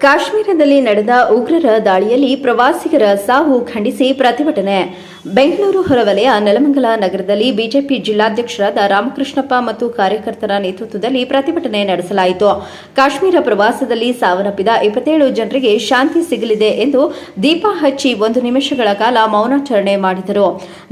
ಕಾಶ್ಮೀರದಲ್ಲಿ ನಡೆದ ಉಗ್ರರ ದಾಳಿಯಲ್ಲಿ ಪ್ರವಾಸಿಗರ ಸಾವು ಖಂಡಿಸಿ ಪ್ರತಿಭಟನೆ. ಬೆಂಗಳೂರು ಹೊರವಲಯ ನೆಲಮಂಗಲ ನಗರದಲ್ಲಿ ಬಿಜೆಪಿ ಜಿಲ್ಲಾಧ್ಯಕ್ಷರಾದ ರಾಮಕೃಷ್ಣಪ್ಪ ಮತ್ತು ಕಾರ್ಯಕರ್ತರ ನೇತೃತ್ವದಲ್ಲಿ ಪ್ರತಿಭಟನೆ ನಡೆಸಲಾಯಿತು. ಕಾಶ್ಮೀರ ಪ್ರವಾಸದಲ್ಲಿ ಸಾವನ್ನಪ್ಪಿದ ಇಪ್ಪತ್ತೇಳು ಜನರಿಗೆ ಶಾಂತಿ ಸಿಗಲಿದೆ ಎಂದು ದೀಪ ಹಚ್ಚಿ ಒಂದು ನಿಮಿಷಗಳ ಕಾಲ ಮೌನಾಚರಣೆ ಮಾಡಿದರು.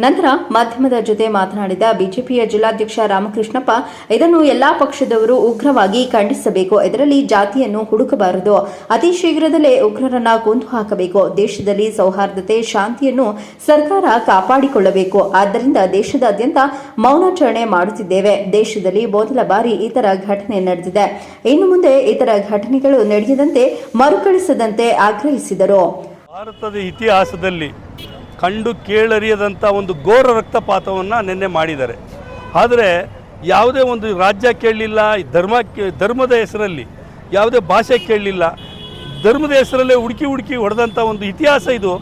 ನಂತರ ಮಾಧ್ಯಮದ ಜೊತೆ ಮಾತನಾಡಿದ ಬಿಜೆಪಿಯ ಜಿಲ್ಲಾಧ್ಯಕ್ಷ ರಾಮಕೃಷ್ಣಪ್ಪ, ಇದನ್ನು ಎಲ್ಲಾ ಪಕ್ಷದವರು ಉಗ್ರವಾಗಿ ಖಂಡಿಸಬೇಕು. ಇದರಲ್ಲಿ ಜಾತಿಯನ್ನು ಹುಡುಕಬಾರದು. ಅತಿ ಶೀಘ್ರದಲ್ಲೇ ಉಗ್ರರನ್ನ ಕೊಂದು ಹಾಕಬೇಕು. ದೇಶದಲ್ಲಿ ಸೌಹಾರ್ದತೆ, ಶಾಂತಿಯನ್ನು ಸರ್ಕಾರ ಕಾಪಾಡಿಕೊಳ್ಳಬೇಕು. ಆದ್ದರಿಂದ ದೇಶದಾದ್ಯಂತ ಮೌನಾಚರಣೆ ಮಾಡುತ್ತಿದ್ದೇವೆ. ದೇಶದಲ್ಲಿ ಮೊದಲ ಬಾರಿ ಈ ತರ ಘಟನೆ ನಡೆದಿದೆ. ಇನ್ನು ಮುಂದೆ ಇತರ ಘಟನೆಗಳು ನಡೆಯದಂತೆ ಮರುಕಳಿಸದಂತೆ ಆಗ್ರಹಿಸಿದರು. ಭಾರತದ ಇತಿಹಾಸದಲ್ಲಿ ಕಂಡು ಕೇಳರಿಯದಂಥ ಒಂದು ಘೋರ ರಕ್ತಪಾತವನ್ನು ನಿನ್ನೆ ಮಾಡಿದ್ದಾರೆ. ಆದರೆ ಯಾವುದೇ ಒಂದು ರಾಜ್ಯ ಕೇಳಲಿಲ್ಲ, ಧರ್ಮ ಧರ್ಮದ ಹೆಸರಲ್ಲಿ ಯಾವುದೇ ಭಾಷೆ ಕೇಳಲಿಲ್ಲ. ಧರ್ಮದ ಹೆಸರಲ್ಲೇ ಹುಡುಕಿ ಹುಡುಕಿ ಹೊಡೆದಂಥ ಒಂದು ಇತಿಹಾಸ ಇದು.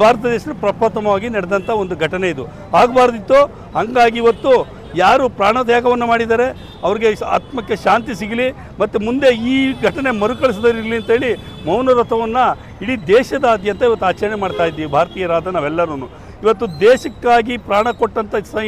ಭಾರತ ದೇಶದಲ್ಲಿ ಪ್ರಪ್ರಥಮವಾಗಿ ನಡೆದಂಥ ಒಂದು ಘಟನೆ ಇದು. ಆಗಬಾರ್ದಿತ್ತು, ಹಂಗಾಗಿ ಇವತ್ತು ಯಾರು ಪ್ರಾಣತ್ಯಾಗವನ್ನು ಮಾಡಿದ್ದಾರೆ, ಅವ್ರಿಗೆ ಆತ್ಮಕ್ಕೆ ಶಾಂತಿ ಸಿಗಲಿ, ಮತ್ತು ಮುಂದೆ ಈ ಘಟನೆ ಮರುಕಳಿಸದಿರಲಿ ಅಂತೇಳಿ ಮೌನ ವ್ರತವನ್ನು ಇಡೀ ದೇಶದಾದ್ಯಂತ ಇವತ್ತು ಆಚರಣೆ ಮಾಡ್ತಾ ಇದ್ದೀವಿ, ಭಾರತೀಯರಾದ ನಾವೆಲ್ಲರೂ ಇವತ್ತು ದೇಶಕ್ಕಾಗಿ ಪ್ರಾಣ ಕೊಟ್ಟಂಥ ಸ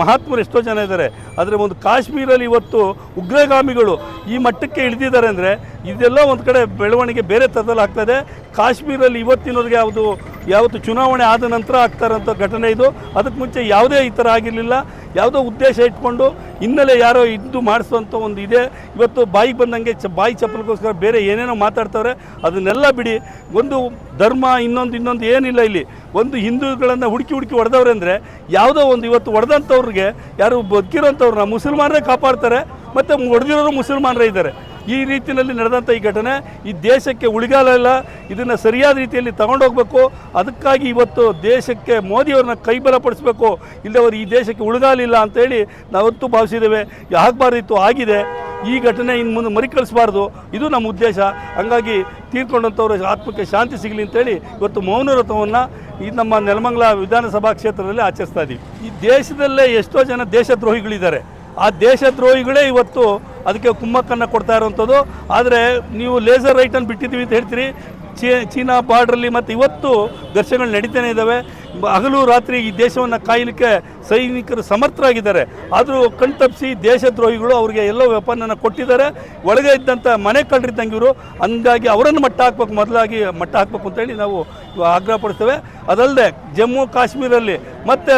ಮಹಾತ್ಮರು ಎಷ್ಟೋ ಜನ ಇದ್ದಾರೆ. ಆದರೆ ಒಂದು ಕಾಶ್ಮೀರಲ್ಲಿ ಇವತ್ತು ಉಗ್ರಗಾಮಿಗಳು ಈ ಮಟ್ಟಕ್ಕೆ ಇಳಿದಿದ್ದಾರೆ ಅಂದರೆ ಇದೆಲ್ಲ ಒಂದು ಕಡೆ ಬೆಳವಣಿಗೆ ಬೇರೆ ಥರದಲ್ಲಿ ಆಗ್ತದೆ ಕಾಶ್ಮೀರಲ್ಲಿ ಇವತ್ತಿನವ್ರಿಗೆ ಯಾವುದು ಯಾವತ್ತು ಚುನಾವಣೆ ಆದ ನಂತರ ಆಗ್ತಾರಂಥ ಘಟನೆ ಇದು. ಅದಕ್ಕೆ ಮುಂಚೆ ಯಾವುದೇ ಈ ಥರ ಆಗಿರಲಿಲ್ಲ. ಯಾವುದೋ ಉದ್ದೇಶ ಇಟ್ಕೊಂಡು ಹಿನ್ನೆಲೆ ಯಾರೋ ಇದ್ದು ಮಾಡಿಸುವಂಥ ಒಂದು ಇದೆ. ಇವತ್ತು ಬಾಯಿಗೆ ಬಂದಂಗೆ ಚ, ಬಾಯಿ ಚಪ್ಪಲಿಗೋಸ್ಕರ ಬೇರೆ ಏನೇನೋ ಮಾತಾಡ್ತವ್ರೆ ಅದನ್ನೆಲ್ಲ ಬಿಡಿ. ಒಂದು ಧರ್ಮ, ಇನ್ನೊಂದು ಇನ್ನೊಂದು ಏನಿಲ್ಲ ಇಲ್ಲಿ. ಒಂದು ಹಿಂದೂಗಳನ್ನು ಹುಡುಕಿ ಹುಡುಕಿ ಹೊಡೆದವ್ರೆ ಅಂದರೆ ಯಾವುದೋ ಒಂದು ಇವತ್ತು ಹೊಡೆದಂಥವ್ರಿಗೆ ಯಾರು ಬದುಕಿರೋಂಥವ್ರನ್ನ ಮುಸಲ್ಮಾನರೇ ಕಾಪಾಡ್ತಾರೆ. ಮತ್ತು ಹೊಡೆದಿರೋರು ಮುಸಲ್ಮಾನರೇ ಇದ್ದಾರೆ. ಈ ರೀತಿಯಲ್ಲಿ ನಡೆದಂಥ ಈ ಘಟನೆ ಈ ದೇಶಕ್ಕೆ ಉಳಿಗಾಲ ಇಲ್ಲ. ಇದನ್ನು ಸರಿಯಾದ ರೀತಿಯಲ್ಲಿ ತಗೊಂಡೋಗ್ಬೇಕು ಅದಕ್ಕಾಗಿ ಇವತ್ತು ದೇಶಕ್ಕೆ ಮೋದಿಯವ್ರನ್ನ ಕೈಬಲಪಡಿಸಬೇಕು ಇಲ್ಲದವರು ಈ ದೇಶಕ್ಕೆ ಉಳಿಗಾಲಿಲ್ಲ ಅಂತೇಳಿ ನಾವತ್ತು ಭಾವಿಸಿದ್ದೇವೆ. ಆಗಬಾರ್ದಿತ್ತು ಆಗಿದೆ. ಈ ಘಟನೆ ಇನ್ನು ಮುಂದೆ ಮರಿಕಳಿಸಬಾರ್ದು. ಇದು ನಮ್ಮ ಉದ್ದೇಶ. ಹಂಗಾಗಿ ತೀರ್ಕೊಂಡಂಥವ್ರ ಆತ್ಮಕ್ಕೆ ಶಾಂತಿ ಸಿಗಲಿ ಅಂತೇಳಿ ಇವತ್ತು ಮೌನ ಈ ನಮ್ಮ ನೆಲಮಂಗಲ ವಿಧಾನಸಭಾ ಕ್ಷೇತ್ರದಲ್ಲಿ ಆಚರಿಸ್ತಾ ಇದ್ದೀವಿ ಈ ದೇಶದಲ್ಲೇ ಎಷ್ಟೋ ಜನ ದೇಶದ್ರೋಹಿಗಳಿದ್ದಾರೆ. ಆ ದೇಶದ್ರೋಹಿಗಳೇ ಇವತ್ತು ಅದಕ್ಕೆ ಕುಮ್ಮಕ್ಕನ್ನು ಕೊಡ್ತಾ ಇರುವಂಥದ್ದು. ಆದರೆ ನೀವು ಲೇಸರ್ ರೈಟನ್ನು ಬಿಟ್ಟಿದ್ದೀವಿ ಅಂತ ಹೇಳ್ತೀರಿ. ಚೀ, ಚೀನಾ ಬಾರ್ಡ್ರಲ್ಲಿ ಮತ್ತು ಇವತ್ತು ಘರ್ಷಣೆಗಳು ನಡೀತಾನೆ ಇದ್ದಾವೆ. ಹಗಲು ರಾತ್ರಿ ಈ ದೇಶವನ್ನು ಕಾಯಲಿಕ್ಕೆ ಸೈನಿಕರು ಸಮರ್ಥರಾಗಿದ್ದಾರೆ. ಆದರೂ ಕಣ್ತಪ್ಪಿಸಿ ದೇಶದ್ರೋಹಿಗಳು ಅವರಿಗೆ ಎಲ್ಲೋ ವೆಪನನ್ನು ಕೊಟ್ಟಿದ್ದಾರೆ. ಒಳಗೆ ಇದ್ದಂಥ ಮನೆ ಇವರು. ಹಂಗಾಗಿ ಅವರನ್ನು ಮಟ್ಟ ಹಾಕ್ಬೇಕು, ಮೊದಲಾಗಿ ಮಟ್ಟ ಹಾಕ್ಬೇಕು ಅಂತೇಳಿ ನಾವು ಆಗ್ರಹ ಪಡಿಸ್ತೇವೆ ಅದಲ್ಲದೆ ಜಮ್ಮು ಕಾಶ್ಮೀರಲ್ಲಿ ಮತ್ತು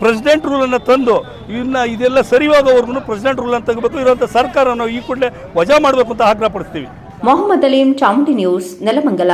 ಪ್ರೆಸಿಡೆಂಟ್ ರೂಲನ್ನು ತಂದು ಇನ್ನು ಇದೆಲ್ಲ ಸರಿವಾಗವರೆಗೂ ಪ್ರೆಸಿಡೆಂಟ್ ರೂಲನ್ನು ತೆಗಬೇಕು ಇರೋಂಥ ಸರ್ಕಾರನ ಈ ಕೂಡಲೇ ವಜಾ ಮಾಡಬೇಕು ಅಂತ ಆಗ್ರಹ ಪಡಿಸ್ತೀವಿ ಮೊಹಮ್ಮದ್ ಅಲೀಂ ಚಾಮುಂಡಿ ನ್ಯೂಸ್, ನೆಲಮಂಗಲ.